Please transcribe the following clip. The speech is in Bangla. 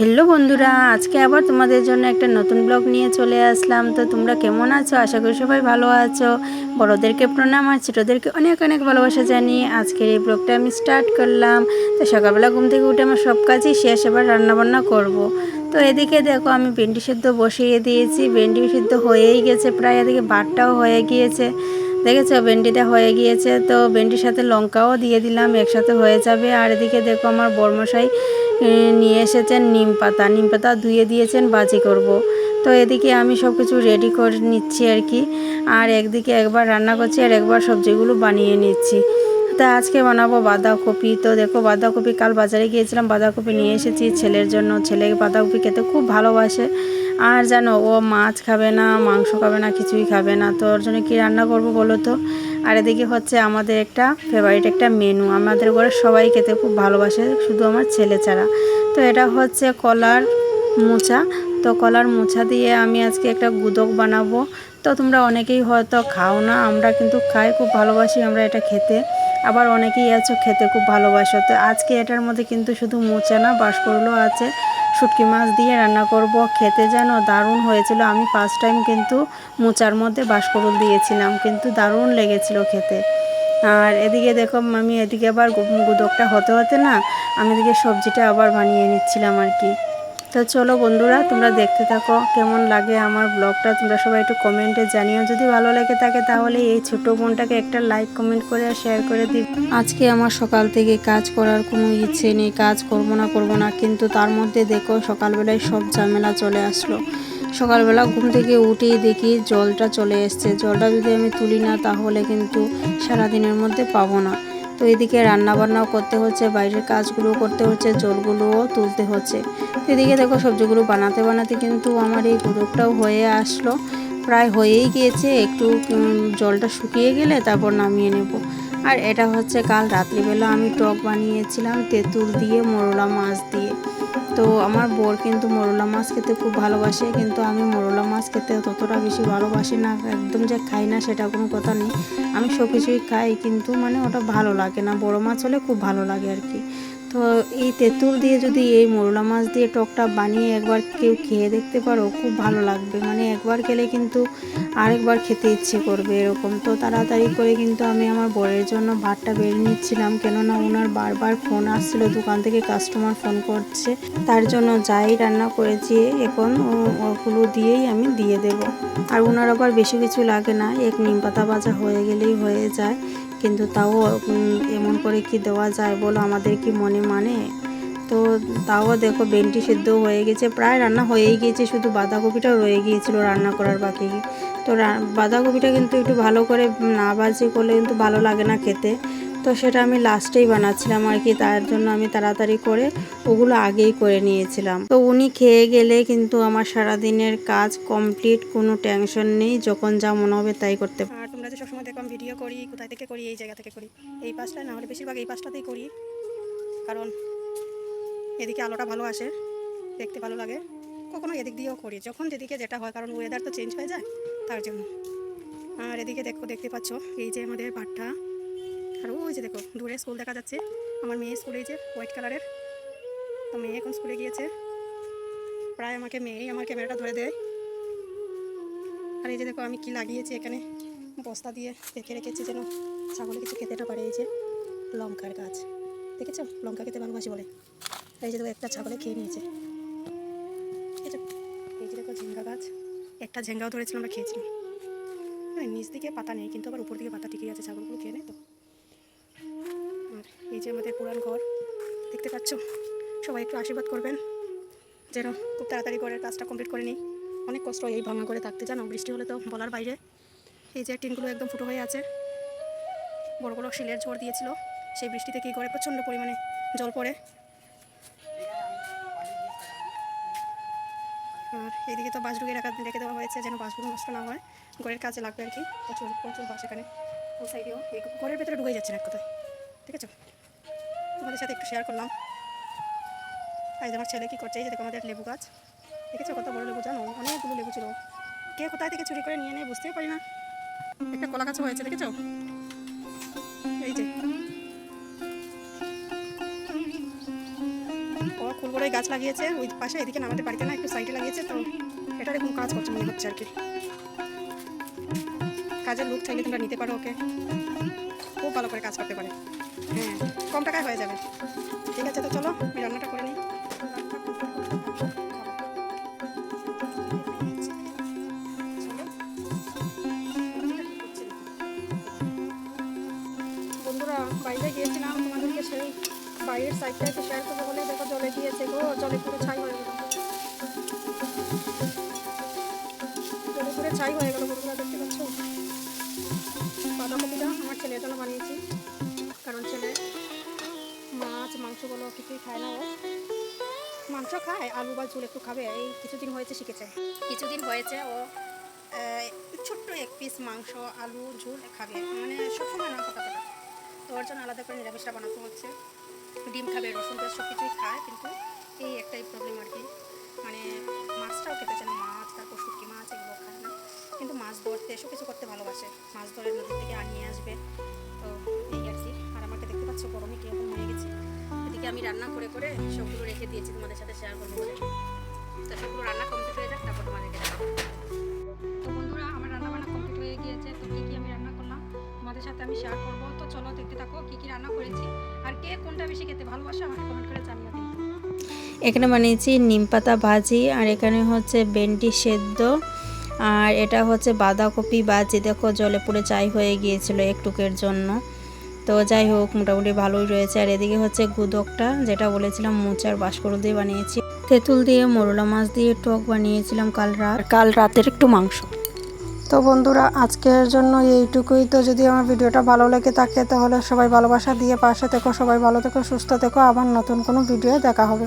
হ্যালো বন্ধুরা, আজকে আবার তোমাদের জন্য একটা নতুন ব্লগ নিয়ে চলে আসলাম। তো তোমরা কেমন আছো? আশা করি সবাই ভালো আছো। বড়োদেরকে প্রণাম আর ছোটোদেরকে অনেক অনেক ভালোবাসা জানিয়ে আজকের এই ব্লগটা আমি স্টার্ট করলাম। তো সকালবেলা ঘুম থেকে উঠে আমার সব কাজই শেষ, এবার রান্নাবান্না করব। তো এদিকে দেখো আমি ভেন্ডি সিদ্ধ বসিয়ে দিয়েছি। ভেন্ডি সিদ্ধ হয়েই গেছে, প্রায় এদিকে ভাতটাও হয়ে গিয়েছে। দেখেছ, ভেন্ডিটা হয়ে গিয়েছে, তো ভেন্ডির সাথে লঙ্কাও দিয়ে দিলাম, একসাথে হয়ে যাবে। আর এদিকে দেখো আমার বর্মশাই নিয়ে এসেছেন নিম পাতা। নিম পাতা ধুয়ে দিয়েছেন বাজি করব। তো এদিকে আমি সব কিছু রেডি করে নিচ্ছি আর কি। আর একদিকে একবার রান্না করছি, আর একবার সবজিগুলো বানিয়ে নিচ্ছি। তা আজকে বানাবো বাঁধাকপি। তো দেখো, বাঁধাকপি কাল বাজারে গিয়েছিলাম, বাঁধাকপি নিয়ে এসেছি ছেলের জন্য। ছেলে বাঁধাকপি খেতে খুব ভালোবাসে। আর জানো, ও মাছ খাবে না, মাংস খাবে না, কিছুই খাবে না। তো ওর জন্য কী রান্না করব বলো তো? আর এদিকে হচ্ছে আমাদের একটা ফেভারিট একটা মেনু আমাদের ঘরে সবাই খেতে খুব ভালোবাসে, শুধু আমার ছেলে ছাড়া। তো এটা হচ্ছে কলার মোচা। তো কলার মোচা দিয়ে আমি আজকে একটা গুদক বানাবো। তো তোমরা অনেকেই হয়তো খাও না, আমরা কিন্তু খাই, খুব ভালোবাসি আমরা এটা খেতে। আবার অনেকেই আছো, খেতে খুব ভালোবাসো। তো আজকে এটার মধ্যে কিন্তু শুধু মোচা না বাঁশকরুলো আছে। শুটকি মাছ দিয়ে রান্না করব। খেতে যেন দারুণ হয়েছিল। আমি ফার্স্ট টাইম কিন্তু মোচার মধ্যে বাঁশকরুল দিয়েছিলাম। কিন্তু দারুণ লেগেছিল খেতে। আর এদিকে দেখো আমি এদিকে আবার গুদকটা হতে হতে না, আমি এদিকে সবজিটা আবার বানিয়ে নিচ্ছিলাম আর কি। তো চলো বন্ধুরা, তোমরা দেখতে থাকো কেমন লাগে আমার ব্লগটা। তোমরা সবাই একটু কমেন্টে জানিও। যদি ভালো লেগে থাকে তাহলে এই ছোট বোনটাকে একটা লাইক কমেন্ট করে আর শেয়ার করে দিই আজকে আমার সকাল থেকে কাজ করার কোনো ইচ্ছে নেই, কাজ করব না করব না। কিন্তু তার মধ্যে দেখো, সকালবেলায় সব ঝামেলা চলে আসলো। সকালবেলা ঘুম থেকে উঠেই দেখি জলটা চলে এসছে। জলটা যদি আমি তুলি না, তাহলে কিন্তু সারাদিনের মধ্যে পাবো না। তো এদিকে রান্না বান্নাও করতে হচ্ছে, বাইরের কাজগুলো করতে হচ্ছে, জলগুলোও তুলতে হচ্ছে। তো এদিকে দেখো সবজিগুলো বানাতে বানাতে কিন্তু আমার এই গুঁড়োটাও হয়ে আসলো। প্রায় হয়েই গিয়েছে, একটু জলটা শুকিয়ে গেলে তারপর নামিয়ে নেব। আর এটা হচ্ছে কাল রাত্রিবেলা আমি টক বানিয়েছিলাম, তেঁতুল দিয়ে, মরলা মাছ দিয়ে। তো আমার বর কিন্তু মরলা মাছ খেতে খুব ভালোবাসে, কিন্তু আমি মোরলা মাছ খেতে ততটা বেশি ভালোবাসি না, একদম যে খাই না সেটা কোনো কথা নেই। আমি সব কিছুই খাই, কিন্তু মানে ওটা ভালো লাগে না। বড় মাছ হলে খুব ভালো লাগে আর কি। তো এই তেঁতুল দিয়ে যদি এই মোরলা মাছ দিয়ে টকটা বানিয়ে একবার কেউ খেয়ে দেখতে পারো, খুব ভালো লাগবে। মানে একবার খেলে কিন্তু আরেকবার খেতে ইচ্ছে করবে এরকম। তো তাড়াতাড়ি করে কিন্তু আমি আমার বরের জন্য ভাতটা বেড়ে নিচ্ছিলাম, কেননা ওনার বারবার ফোন আসছিল, দোকান থেকে কাস্টমার ফোন করছে। তার জন্য যাই রান্না করেছি, এখন ওগুলো দিয়েই আমি দিয়ে দেব। আর ওনার আবার বেশি কিছু লাগে না, এক নিম পাতা ভাজা হয়ে গেলেই হয়ে যায়। কিন্তু তাও এমন করে কি দেওয়া যায় বলো? আমাদের কি মনে মানে? তো তাও দেখো বেন্টি সেদ্ধ হয়ে গেছে, প্রায় রান্না হয়েই গিয়েছে, শুধু বাঁধাকপিটাও রয়ে গিয়েছিল রান্না করার বাকি। তো বাঁধাকপিটা কিন্তু একটু ভালো করে না বাজি করলে কিন্তু ভালো লাগে না খেতে। তো সেটা আমি লাস্টেই বানাচ্ছিলাম আর কি, তার জন্য আমি তাড়াতাড়ি করে ওগুলো আগেই করে নিয়েছিলাম। তো উনি খেয়ে গেলে কিন্তু আমার সারাদিনের কাজ কমপ্লিট কোনো টেনশন নেই, যখন যা মনে হবে তাই করতে আর তোমরা যে সবসময় দেখো আমি ভিডিও করি, কোথায় থেকে করি, এই জায়গা থেকে করি, এই পাশটায় না হলে বেশিরভাগ এই পাশটাতেই করি। কারণ এদিকে আলোটা ভালো আসে, দেখতে ভালো লাগে। কখনো এদিক দিয়েও করি, যখন যেদিকে যেটা হয়, কারণ ওয়েদার তো চেঞ্জ হয়ে যায়, তার জন্য। আর এদিকে দেখো, দেখতে পাচ্ছ, এই যে আমাদের পাটটা আর ওই যে দেখো, দূরে স্কুল দেখা যাচ্ছে। আমার মেয়ে স্কুলে যে হোয়াইট কালারের তো মেয়ে এখন স্কুলে গিয়েছে। প্রায় আমাকে মেয়েই আমার ক্যামেরাটা ধরে দেয়। আর এই যে দেখো, আমি কি লাগিয়েছি এখানে? বস্তা দিয়ে রেখে রেখেছি যেন ছাগলে কিছু খেতে না পারে। এই যে লঙ্কার গাছ। দেখেছ? লঙ্কা খেতে ভালোবাসি বলে। এই যে দেখো, একটা ছাগলে খেয়ে নিয়েছে। এই যে এই যে দেখো ঝিঙ্গা গাছ। একটা ঝিঙ্গাও ধরেছিলাম আমরা খেয়েছিলাম মানে নিচ দিকে পাতা নেই, কিন্তু আবার উপর দিকে পাতা ঠিকই আছে ছাগলগুলো খেয়ে নেয় তো? এই আমাদের পুরান ঘর। দেখতে পাচ্ছ? সবাই একটু আশীর্বাদ করবেন। যেন খুব তাড়াতাড়ি করে কাজটা কমপ্লিট করে নিই। অনেক কষ্ট এই ভাঙা করে থাকতে, জানো? বৃষ্টি হলে তো বলার বাইরে। এই যে টিনগুলো একদম ফুটো হয়ে আছে। বড় বড় শিলের ঝড় দিয়েছিল। সেই বৃষ্টিতে কী ঘরে প্রচণ্ড পরিমাণে জল পড়ে? আর এইদিকে তো বাঁশডুগে রাখা রেখে দেওয়া হয়েছে, যেন বাঁশগুলো নষ্ট না হয়। ঘরের কাজে লাগবে আর কি। প্রচুর প্রচুর বাস এখানে ও? সাইডেও ঘরের ভেতরে ঢুকে যাচ্ছে না কথায়। ঠিক আছে তোমাদের সাথে একটু শেয়ার করলাম। আজ আমার ছেলে কী করছে? এই যে দেখো আমাদের লেবু গাছ। দেখেছ কত বড় লেবু জানো? অনেকগুলো লেবু ছিল। কে কোথায় থেকে চুরি করে নিয়ে নেয় বুঝতেই পারি না। একটা কলা গাছও হয়েছে, দেখেছ? এই যে। ও ফুলগুলোই গাছ লাগিয়েছে, ওই পাশে এদিকে আমাদের বাড়িতে না একটু সাইডে লাগিয়েছে, তো এটার এরকম কাজ করছে মনে হচ্ছে আর কি। কাজের লোক চাইলে তোমরা নিতে পারো ওকে। খুব ভালো করে কাজ করতে পারে। হ্যাঁ। কম টাকায় হয়ে যাবে। ঠিক আছে, তো চলো, আমি রান্নাটা করে নিই। বন্ধুরা বাইরে গিয়েছিলাম, তোমাদেরকে সেই বাইরের সাইডটা একটু শেয়ার করব বলে দেখো জলে গিয়েছে গো, জলে পুরো ছাই হয়ে গেল। জলে পুরো ছাই হয়ে গেল বন্ধুরা, দেখতে পাচ্ছ? বাঁধাকপিটা আমার ছেলের জন্য বানিয়েছি, কারণ ছেলে মাছ মাংসগুলো কিছুই খায় না ও। মাংস খায়, আলু বা ঝোল একটু খাবে, এই কিছুদিন হয়েছে শিখেছে। কিছুদিন হয়েছে ও ছোট্ট এক পিস মাংস, আলু, ঝোল খাবে। মানে সবসময় না কথা কথা। তো ওর জন্য আলাদা করে নিরামিষটা বানাতে হচ্ছে। ডিম খাবে, রসুন পেঁয়াজ সব কিছুই খায়, কিন্তু এই একটাই প্রবলেম আর কি। মানে মাছটাও খেতে চায় না, মাছ, তারপর শুটকি মাছ, এগুলো খায় না। কিন্তু মাছ ধরতে এসব কিছু করতে ভালোবাসে। মাছ ধরে নদী থেকে আনিয়ে আসবে। তো এই আর কি। আর আমাকে দেখতে পাচ্ছ গরমে কীরকম হয়ে গেছে। এদিকে আমি রান্না করে করে সবগুলো রেখে দিয়েছি তোমাদের সাথে শেয়ার করব বলে। তো সবগুলো রান্না কমপ্লিট হয়ে যাক, তারপর তোমাদেরকে তো বন্ধুরা, আমার রান্না বান্না কমপ্লিট হয়ে গিয়েছে, তো কী কী আমি রান্না করলাম তোমাদের সাথে আমি শেয়ার করব। তো চলো দেখতে থাকো কী কী রান্না করেছি। আর কে কোনটা বেশি খেতে ভালোবাসে আমাকে কমেন্ট করে জানিয়ে দিন এখানে বানিয়েছি নিম পাতা ভাজি, আর এখানে হচ্ছে ভেন্ডি সেদ্ধ, আর এটা হচ্ছে বাঁধাকপি ভাজি। দেখো জলে পুরো চাই হয়ে গিয়েছিল একটুকের জন্য। তো যাই হোক, মোটামুটি ভালোই রয়েছে। আর এদিকে হচ্ছে গুদকটা, যেটা বলেছিলাম, মোচার বাসকরু দিয়ে বানিয়েছি। তেঁতুল দিয়ে মোরলা মাছ দিয়ে টক বানিয়েছিলাম কাল রাত। কাল রাতের একটু মাংস। তো বন্ধুরা, আজকের জন্য এইটুকুই। তো যদি আমার ভিডিওটা ভালো লেগে থাকে, তাহলে সবাই ভালোবাসা দিয়ে পাশে থেকো, সবাই ভালো থেকো, সুস্থ থেকো। আবার নতুন কোনো ভিডিও দেখা হবে।